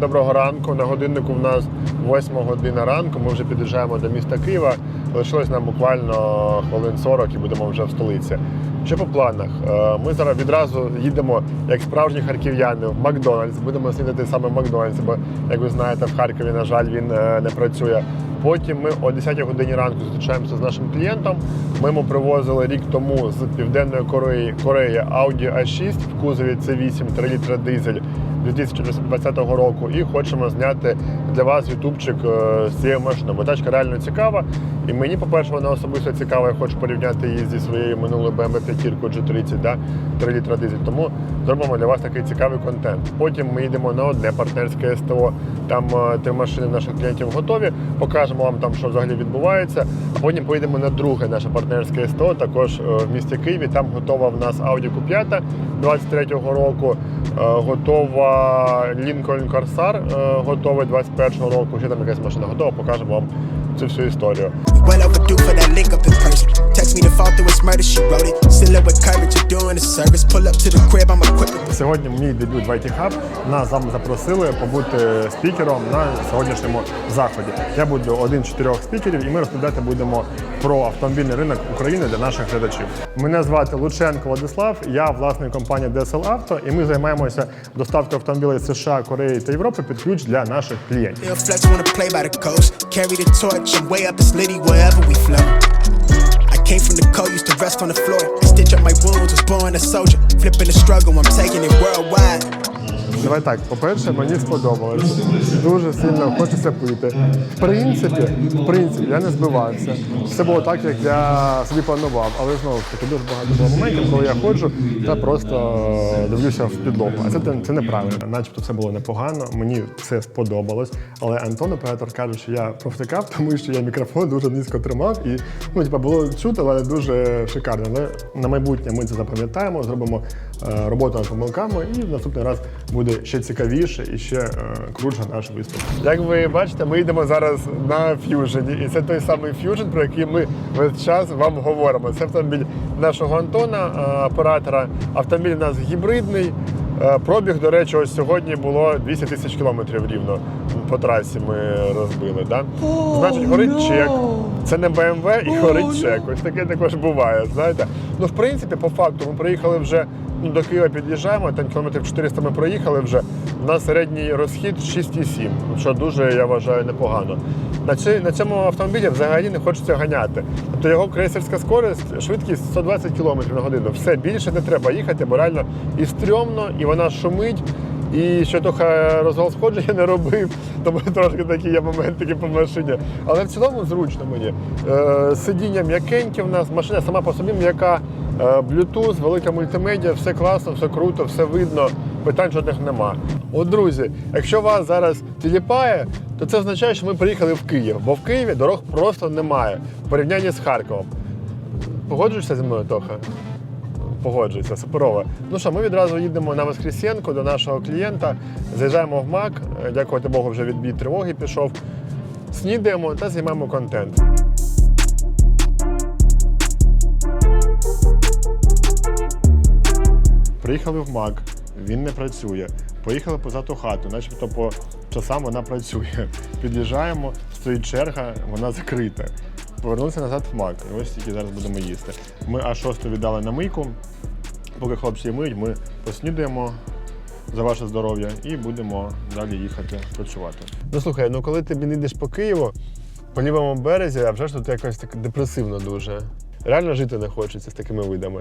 Доброго ранку. На годиннику в нас 8 година ранку. Ми вже під'їжджаємо до міста Києва. Лишилось нам буквально хвилин 40 і будемо вже в столиці. Що по планах? Е, Ми зараз відразу їдемо, як справжні харків'яни, в Макдональдс. Будемо снідати саме в Макдональдсі, бо, як ви знаєте, в Харкові, на жаль, він е, не працює. Потім ми о 10 годині ранку зустрічаємося з нашим клієнтом. Ми йому привозили рік тому з Південної Кореї, Кореї Audi A6 в кузові C8 3 літра дизель 2020 року. І хочемо зняти для вас ютубчик е, з цією машиною. Бо тачка реально цікава. І мені, по-перше, вона особисто цікава. Я хочу порівняти її зі своєю минулою BMW 5 G30, да? 3 літра дизель. Тому зробимо для вас такий цікавий контент. Потім ми їдемо на одне партнерське СТО. Там е, три машини наших клієнтів готові. Покажемо вам там, що взагалі відбувається. А потім поїдемо на друге наше партнерське СТО, також е, в місті Києві. Там готова в нас Audi Q5 23-го року. Готова Lincoln Corsair, е, готовий 21-го року. Ще там якась машина готова. Покажемо вам цю всю історію. Well overdue for that link up in person. Text me to fall through it's murder, she wrote it. Still up with courage, you're doing a service. Pull up to the crib, I'm equipped Сьогодні мій дебют в IT Hub. Нас з запросили побути спікером на сьогоднішньому заході. Я буду один з чотирьох спікерів, і ми розповідати будемо про автомобільний ринок України для наших глядачів. Мене звати Лученко Владислав, я власник компанії DSL Auto, і ми займаємося доставкою автомобілів з США, Кореї та Європи під ключ для наших клієнтів. Ill flex wanna play by the coast. Carry the torch and way up it's litty wherever we flow. Came from the cold, used to rest on the floor. I stitch up my wounds, was born a soldier. Flipping the struggle, I'm taking it worldwide. Давай так, по-перше, мені сподобалось. Дуже сильно хочеться пити. В принципі, в принципі, я не збивався. Все було так, як я собі планував. Але знову ж таки дуже багато було моментів, коли я ходжу та просто дивлюся в підлогу. А це, це неправильно. Начебто все було непогано, мені все сподобалось. Але Антон, оператор, каже, що я провтикав, тому що я мікрофон дуже низько тримав і ну, типа, було чути, але дуже шикарно. Але на майбутнє ми це запам'ятаємо, зробимо е, роботу над помилками, і в наступний раз буде ще цікавіше і ще е, круче наш виступ. Як ви бачите, ми йдемо зараз на ф'южені, і це той самий ф'южн, про який ми весь час вам говоримо. Це автомобіль нашого Антона, е, оператора. Автомобіль у нас гібридний. Пробіг, до речі, ось сьогодні було 200 тисяч кілометрів рівно по трасі ми розбили. Да? Значить, горить чек. Це не BMW і горить чек. Ось таке також буває. Знаєте, ну в принципі, по факту, ми приїхали вже ну, до Києва, під'їжджаємо, там кілометрів 400 ми проїхали вже. У нас середній розхід 6,7, що дуже я вважаю непогано. На, ці, на цьому автомобілі взагалі не хочеться ганяти. Тобто його крейсерська скорість, швидкість 120 км на годину. Все більше не треба їхати, бо реально і стрьомно, і вона шумить. І ще трохи розвал сходження не робив, тому трошки такі є моментики по машині. Але в цілому зручно мені. Е, сидіння м'якеньке в нас, машина сама по собі м'яка, Bluetooth, велика мультимедіа, все класно, все круто, все видно, питань жодних нема. От, друзі, якщо вас зараз тіліпає, то це означає, що ми приїхали в Київ, бо в Києві дорог просто немає в порівнянні з Харковом. Погоджуєшся зі мною, Тоха? Погоджується, суперово. Ну що, ми відразу їдемо на Воскресенку до нашого клієнта, заїжджаємо в МАК, е, дякувати Богу, вже відбій тривоги пішов. Снідаємо та знімаємо контент. Приїхали в МАК, він не працює. Поїхали позаду хату, начебто по часам вона працює. Під'їжджаємо, стоїть черга, вона закрита. Повернувся назад в МАК. І ось тільки зараз будемо їсти. Ми аж 6 віддали на мийку. Поки хлопці миють, ми поснідаємо за ваше здоров'я і будемо далі їхати працювати. Ну слухай, ну коли ти йдеш по Києву, по лівому березі, а вже ж тут якось так депресивно дуже. Реально жити не хочеться з такими видами.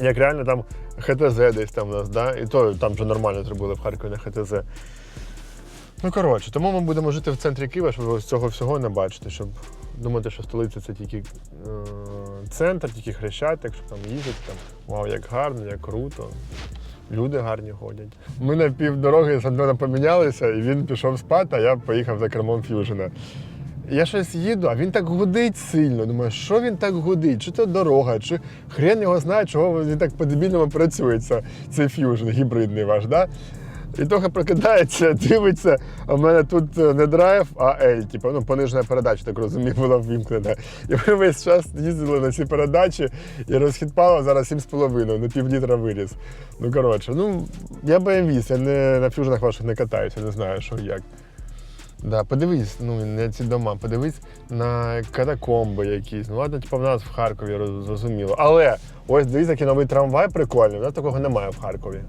Як реально там ХТЗ десь там у нас, да? і то там вже нормально зробили в Харкові на ХТЗ. Ну коротше, тому ми будемо жити в центрі Києва, щоб ось цього всього не бачити, щоб думати, що столиця це тільки е, центр, тільки хрещатик, щоб там їздити, там вау, як гарно, як круто. Люди гарні ходять. Ми на півдороги з Антоном помінялися, і він пішов спати, а я поїхав за кермом ф'южена. Я щось їду, а він так гудить сильно. Думаю, що він так гудить? Чи це дорога, чи хрен його знає, чого він так по-дебільному працює, це- цей ф'южн гібридний ваш. Да? І трохи прокидається, дивиться, а в мене тут е, не драйв, а L, типу, ну, понижена передача, так розумію, була ввімкнена. І ми весь час їздили на ці передачі, і розхід палива зараз 7,5, на пів літра виріс. Ну, коротше, ну, я BMW, я не, на фюжнах ваших не катаюся, не знаю, що як. Да, подивись, ну на ці дома, подивись на катакомби якісь. Ну ладно, типу в нас в Харкові зрозуміло. Але ось дивись, який новий трамвай прикольний. У нас такого немає в Харкові.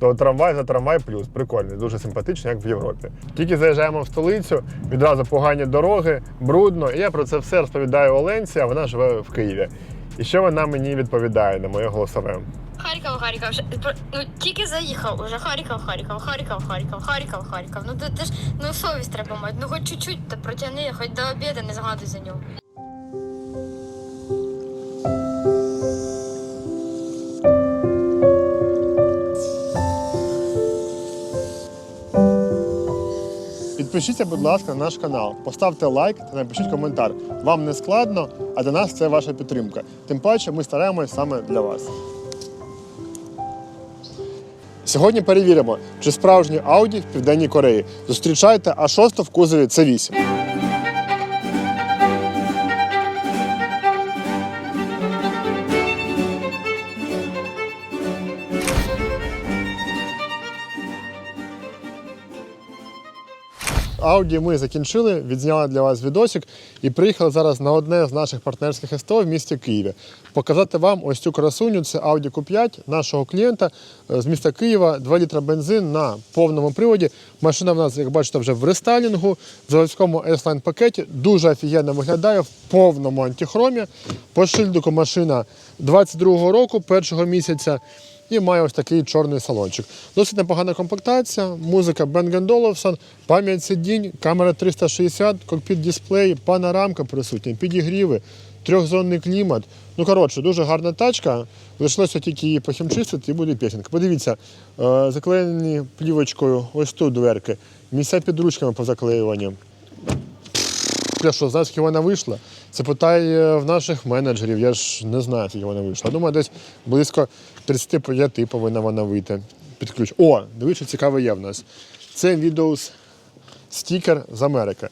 То трамвай за трамвай плюс. Прикольний, дуже симпатичний, як в Європі. Тільки заїжджаємо в столицю, відразу погані дороги, брудно. І я про це все розповідаю Оленці, а вона живе в Києві. І що вона мені відповідає на моє голосове? Харків, Харків. Ну тільки заїхав, уже Харків, Харків, Харків, Харків, Харків, Харків. Ну ти, ти ж ну совість треба мати. Ну хоч чуть-чуть та протягни, хоч до обіду не згадуй за нього. Підпишіться, будь ласка, на наш канал, поставте лайк та напишіть коментар. Вам не складно, а для нас це ваша підтримка. Тим паче ми стараємось саме для вас. Сьогодні перевіримо, чи справжній Audi в Південній Кореї. Зустрічайте А6 в кузові С8. Ауді ми закінчили, відзняли для вас відосик і приїхали зараз на одне з наших партнерських СТО в місті Києві. Показати вам ось цю красуню. Це Audi Q5 нашого клієнта е, з міста Києва. 2 літра бензин на повному приводі. Машина в нас, як бачите, вже в рестайлінгу, в заводському S-Line пакеті. Дуже офігенно виглядає в повному антихромі. По шильдику машина 22-го року, першого місяця. І має ось такий чорний салончик. Досить непогана комплектація, музика Bang Olufsen, пам'ять сидінь, камера 360, кокпіт дисплей, панорамка присутня, підігріви, трьохзонний клімат. Ну, коротше, дуже гарна тачка. Лишилося тільки її похімчистити і буде пісенька. Подивіться, е, заклеєні плівочкою ось тут дверки, місця під ручками позаклеювані. Я що, знаю, скільки вона вийшла? Це питай е, в наших менеджерів, я ж не знаю, скільки вона вийшла. Думаю, десь близько 35 повинна вона вийти під. О, дивіться, цікаве є в нас. Це Windows стікер з Америки.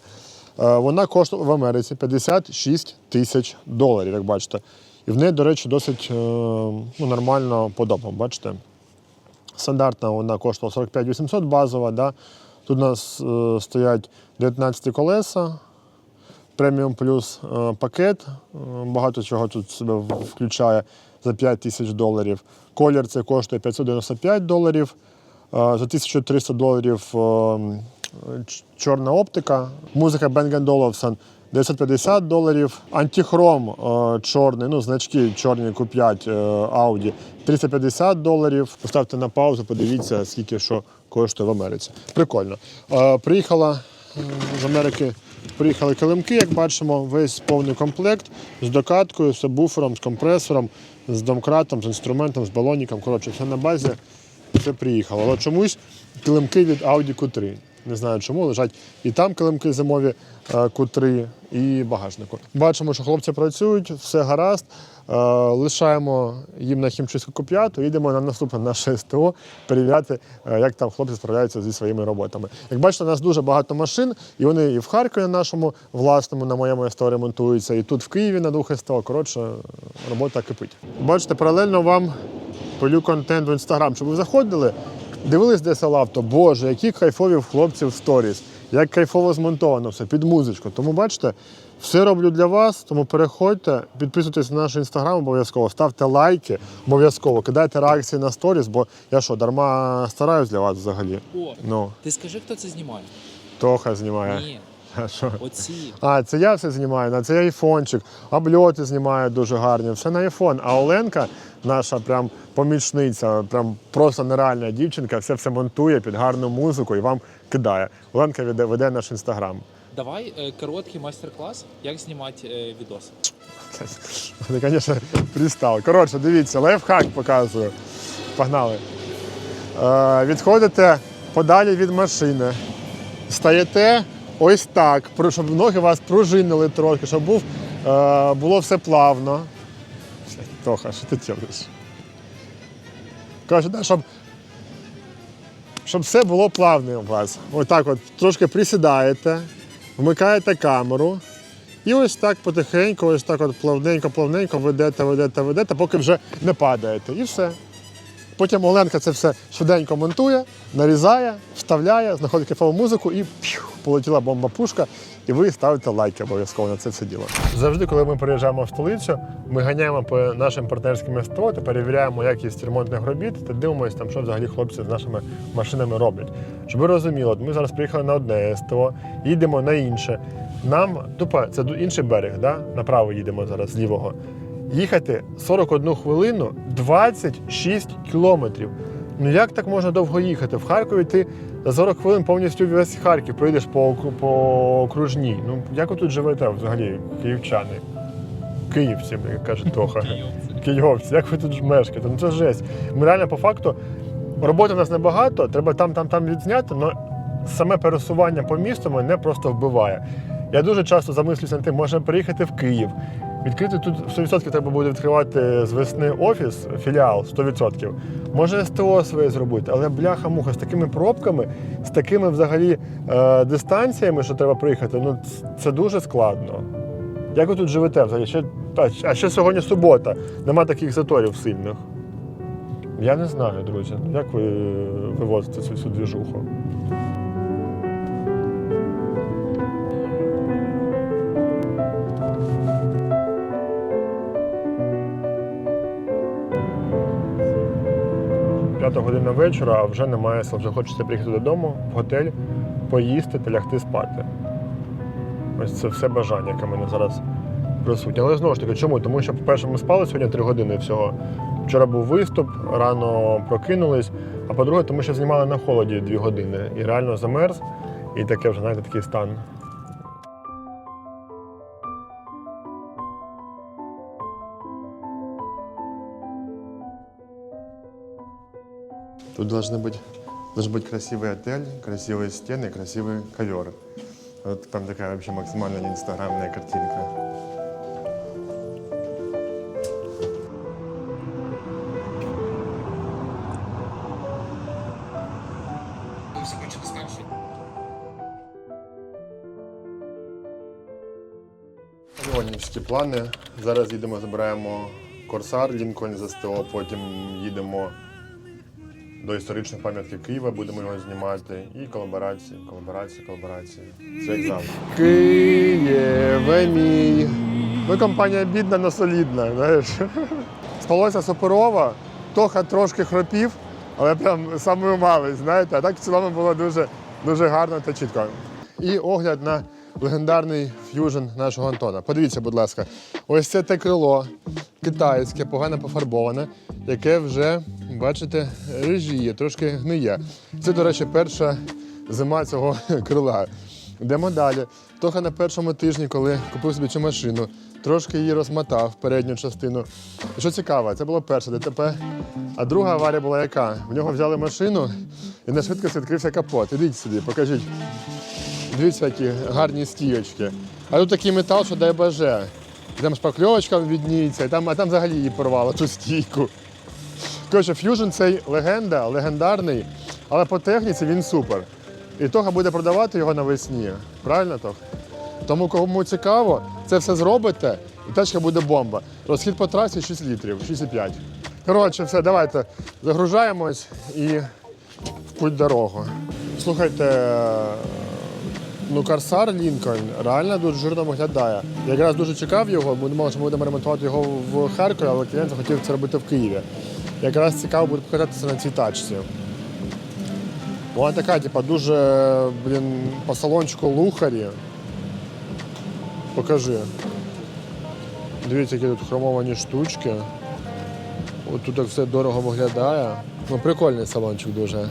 Е, Вона коштує в Америці 56 тисяч доларів, як бачите. І в неї, до речі, досить е, ну, нормально подобно, бачите? Стандартна вона коштувала 45 800 базова. Да? Тут у нас е, стоять 19 колеса, преміум плюс е, пакет. Е, Багато чого тут себе включає за 5 тисяч доларів. Колір це коштує 595 доларів. Е, За 1300 доларів е, чорна оптика. Музика Bang Olufsen 950 доларів. Антихром е, чорний, ну значки чорні Q5 е, Audi 350 доларів. Поставте на паузу, подивіться, скільки що коштує в Америці. Прикольно. Приїхала з Америки. Приїхали килимки, як бачимо, весь повний комплект з докаткою, з буфером, з компресором, з домкратом, з інструментом, з балоніком. Коротше, все на базі, все приїхало. Але чомусь килимки від Audi Q3. Не знаю чому, лежать і там килимки зимові е, Q3, і багажнику. Бачимо, що хлопці працюють, все гаразд. Е, Лишаємо їм на хімчистку куп'яту, їдемо на наступне наше СТО перевіряти, е, як там хлопці справляються зі своїми роботами. Як бачите, у нас дуже багато машин, і вони і в Харкові на нашому власному, на моєму СТО ремонтуються, і тут в Києві на двох СТО. Коротше, робота кипить. Бачите, паралельно вам полю контент в інстаграм, щоб ви заходили, дивились DSL авто. Боже, які кайфові в хлопців сторіс, як кайфово змонтовано все під музичку. Тому бачите, все роблю для вас, тому переходьте, підписуйтесь на наш інстаграм обов'язково, ставте лайки, обов'язково, кидайте реакції на сторіс, бо я що, дарма стараюсь для вас взагалі. О, Ну, ти скажи, хто це знімає? Тоха знімає. Ні, А що? оці. А, це я все знімаю, на це айфончик, обльоти знімаю дуже гарні, все на айфон. А Оленка, наша прям помічниця, прям просто нереальна дівчинка, все все монтує під гарну музику і вам кидає. Оленка веде, веде наш інстаграм. Давай е, короткий майстер-клас, як знімати е, відос. Вони, звісно, пристав. Коротше, дивіться, лайфхак показую. Погнали. Е, відходите подалі від машини. Стаєте ось так, щоб ноги вас пружинили трохи, щоб був, е, було все плавно. Тоха, що ти робиш? Коротше, да, щоб щоб все було плавно у вас. Отак от трошки присідаєте, вмикаєте камеру. І ось так потихеньку, ось так от плавненько-плавненько ведете, ведете, ведете, поки вже не падаєте. І все. Потім Оленка це все швиденько монтує, нарізає, вставляє, знаходить кайфову музику і п'ю, полетіла бомба-пушка. І ви ставите лайки обов'язково на це все діло. Завжди, коли ми приїжджаємо в столицю, ми ганяємо по нашим партнерським СТО та перевіряємо якість ремонтних робіт та дивимося, там, що взагалі хлопці з нашими машинами роблять. Щоб ви розуміли, ми зараз приїхали на одне СТО, їдемо на інше. Нам тупо це інший берег, да? направо їдемо зараз з лівого. Їхати 41 хвилину 26 кілометрів. Ну як так можна довго їхати? В Харкові ти за 40 хвилин повністю весь Харків проїдеш по, по окружній. Ну як ви тут живете взагалі, київчани? Київці, як каже Тоха. Київці, як ви тут мешкаєте? Ну це жесть. Ми реально по факту роботи в нас небагато, треба там, там, там відзняти, але саме пересування по місту мене просто вбиває. Я дуже часто замислюся над тим, можна приїхати в Київ. Відкрити тут 100% треба буде відкривати з весни офіс, філіал 100%. Може СТО своє зробити, але бляха-муха з такими пробками, з такими взагалі е, дистанціями, що треба приїхати, ну це дуже складно. Як ви тут живете взагалі? Ще, та, а ще сьогодні субота, нема таких заторів сильних. Я не знаю, друзі, як ви е, вивозите цю всю двіжуху? П'ята година вечора, а вже немає сил. Вже хочеться приїхати додому, в готель, поїсти та лягти спати. Ось це все бажання, яке в мене зараз присутнє. Але знову ж таки, чому? Тому що, по-перше, ми спали сьогодні 3 години всього. Вчора був виступ, рано прокинулись. А по-друге, тому що знімали на холоді 2 години і реально замерз. І таке вже, знаєте, такий стан. Тут должны быть, должен быть красивый отель, красивые стены, красивый ковер. Вот там такая вообще максимально инстаграмная картинка. Львівські плани. Зараз їдемо, забираємо Корсар, Лінкольн за СТО, потім їдемо до історичної пам'ятки Києва, будемо його знімати. І колаборації, колаборації, колаборації. Це як. Києве мій. Ми компанія бідна, але солідна. Знаєш. Спалося суперово, Тоха трошки хропів, але прям самою малий, знаєте, а так в цілому було дуже, дуже гарно та чітко. І огляд на легендарний ф'южн нашого Антона. Подивіться, будь ласка, ось це те крило китайське, погано пофарбоване, яке вже, бачите, режіє, трошки гниє. Це, до речі, перша зима цього крила. Йдемо далі. Тоха на першому тижні, коли купив собі цю машину, трошки її розмотав передню частину. Що цікаво, це було перше ДТП. А друга аварія була яка? В нього взяли машину і на швидкості відкрився капот. Ідіть сюди, покажіть. Дивіться, які гарні стійочки. А тут такий метал, що дай боже. Там шпакльовочка відніється, і там, а там взагалі її порвало, ту стійку. Коротше, ф'южн цей легенда, легендарний, але по техніці він супер. І Тоха буде продавати його навесні. Правильно, Тох? Тому кому цікаво, це все зробите, і тачка буде бомба. Розхід по трасі 6 літрів, 6,5. Коротше, все, давайте загружаємось і в путь дорогу. Слухайте, ну Корсар Лінкольн реально дуже жирно виглядає. Я якраз дуже чекав його, ми думали, що ми будемо ремонтувати його в Харкові, але клієнт захотів це робити в Києві. Якраз цікаво буде покататися на цій тачці. Вона така, типа, дуже, блін, по салончику лухарі. Покажи. Дивіться, які тут хромовані штучки. От тут так все дорого виглядає. Ну, прикольний салончик дуже.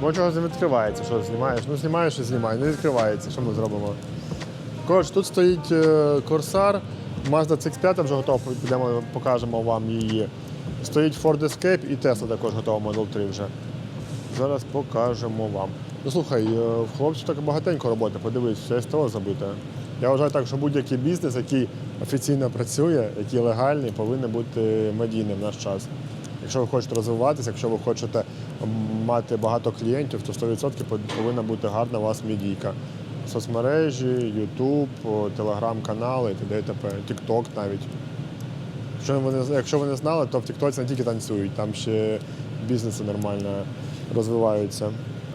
Бо чого не відкривається, що знімаєш? Ну знімаєш і знімай, не відкривається, що ми зробимо. Коротше, тут стоїть е, Corsair, Mazda CX-5 вже готова, підемо покажемо вам її. Стоїть Ford Escape і Tesla також готова Model 3 вже. Зараз покажемо вам. Ну слухай, е, в хлопців так багатенько роботи, подивись, все СТО забите. Я вважаю так, що будь-який бізнес, який офіційно працює, який легальний, повинен бути медійним в наш час. Якщо ви хочете розвиватися, якщо ви хочете мати багато клієнтів, то 100% повинна бути гарна у вас медійка. Соцмережі, о, телеграм-канали т.д. і т.п. TikTok навіть. Якщо вони якщо ви не знали, то в Тіктоці не тільки танцюють, там ще бізнеси нормально розвиваються.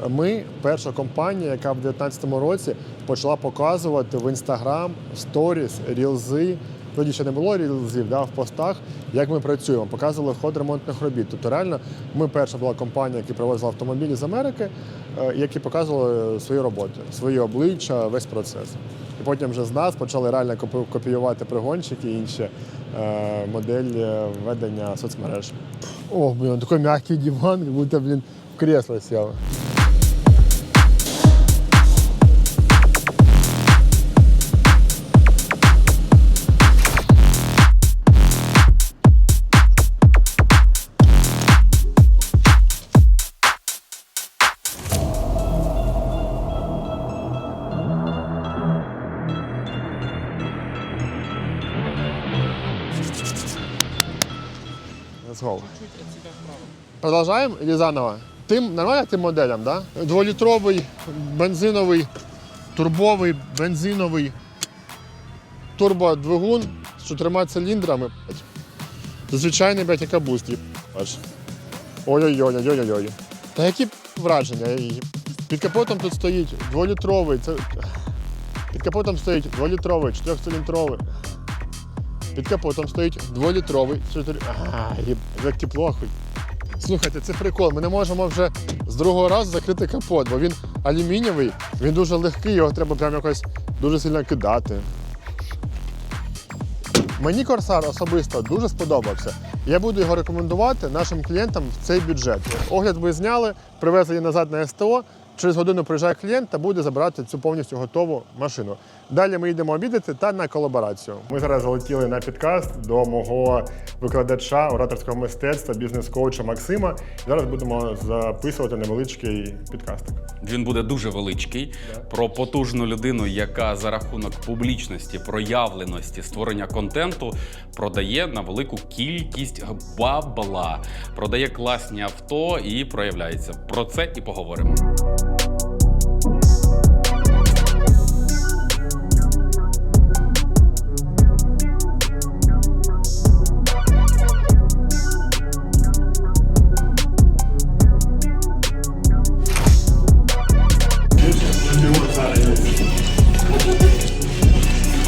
Ми перша компанія, яка в 2019 році почала показувати в інстаграм сторіс, рілзи. Тоді ще не було рілзів да, в постах, як ми працюємо. Показували ход ремонтних робіт. Тобто реально ми перша була компанія, яка привозила автомобілі з Америки, е, які показували свої роботи, свої обличчя, весь процес. І потім вже з нас почали реально копіювати пригонщики і інші е, моделі ведення соцмереж. О, блін, такий м'який диван, як будто, блін, в кресло сів. Продолжаем или заново? Тим нормально тим моделям, да? Дволітровий, бензиновий, турбовий, бензиновий турбодвигун з чотирма циліндрами. Звичайний, блядь, яка бустрі. Ой-ой-ой-ой-ой-ой. Та які враження? Під капотом тут стоїть дволітровий. Це... Під капотом стоїть дволітровий, чотирьохциліндровий. Під капотом стоїть дволітровий, чотири. А, як тепло хуй. Слухайте, це прикол. Ми не можемо вже з другого разу закрити капот, бо він алюмінієвий, він дуже легкий, його треба прямо якось дуже сильно кидати. Мені Корсар особисто дуже сподобався. Я буду його рекомендувати нашим клієнтам в цей бюджет. Огляд ви зняли, привезли її назад на СТО. Через годину приїжджає клієнт та буде забирати цю повністю готову машину. Далі ми йдемо обідати та на колаборацію. Ми зараз залетіли на підкаст до мого викладача ораторського мистецтва, бізнес-коуча Максима. Зараз будемо записувати невеличкий підкастик. Він буде дуже величкий про потужну людину, яка за рахунок публічності, проявленості, створення контенту продає на велику кількість бабла, продає класні авто і проявляється. Про це і поговоримо.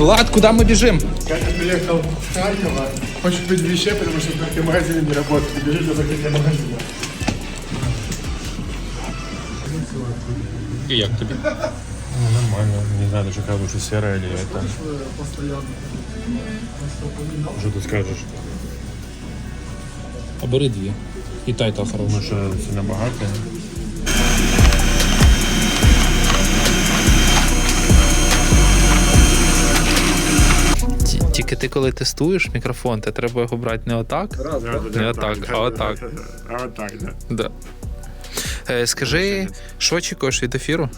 Влад, куда мы бежим? Катя приехал с Харькова, хочет быть в вещей, потому что в закрытом магазине не работает. Бежит до закрытия магазина. И як тобі? Ну, нормально. Не знаю даже, какая лучше, серая или это. Что ты скажешь? Обери дві. І та, і та хороша. Ну, что сильно Тільки ти коли тестуєш мікрофон, то треба його брати не отак. Не отак, а отак. А вот так, да. Да. Е, скажи, що очікуєш від ефіру?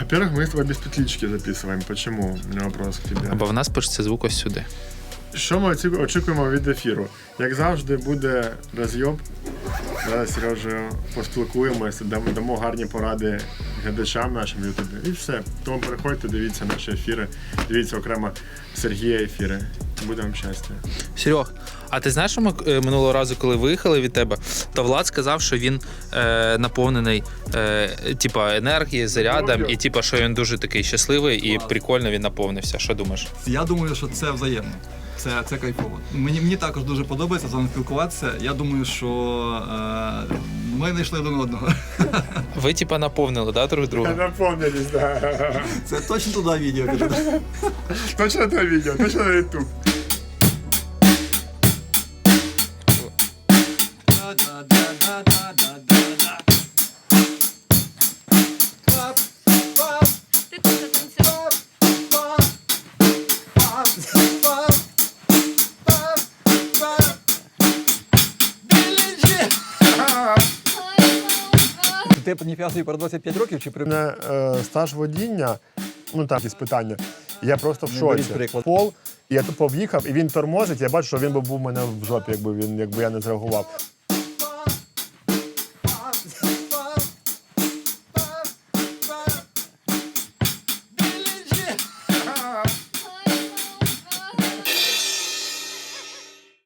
Во-первых, мы с тобой без петлички записываем. Почему? У меня вопрос к тебе. Або в нас пишеться звук ось сюди. Що ми очікуємо від ефіру? Як завжди, буде розйоб. Зараз з Сережею поспілкуємося, дамо, дамо гарні поради глядачам нашим Ютубі. І все. Тому переходьте, дивіться наші ефіри, дивіться окремо Сергія ефіри. Буде вам щастя. Серег, а ти знаєш, що ми е, минулого разу, коли виїхали від тебе, то Влад сказав, що він е, наповнений е, типа енергією, зарядом, і типа, що він дуже такий щасливий і прикольно він наповнився. Що думаєш? Я думаю, що це взаємно. Це, це кайфово. Мені, мені також дуже подобається з вами спілкуватися. Я думаю, що е, ми знайшли один одного. Ви типа наповнили, да, друг друга? Наповнились, да. Це точно туди відео. Точно на відео, точно на Ютуб. Ти ніфіга про 25 років чи при мене е, стаж водіння, ну так, якісь питання. Я просто в беріть шоці. приклад. Пол, і я тупо в'їхав, і він тормозить. Я бачу, що він би був у мене в жопі, якби він, якби я не зреагував.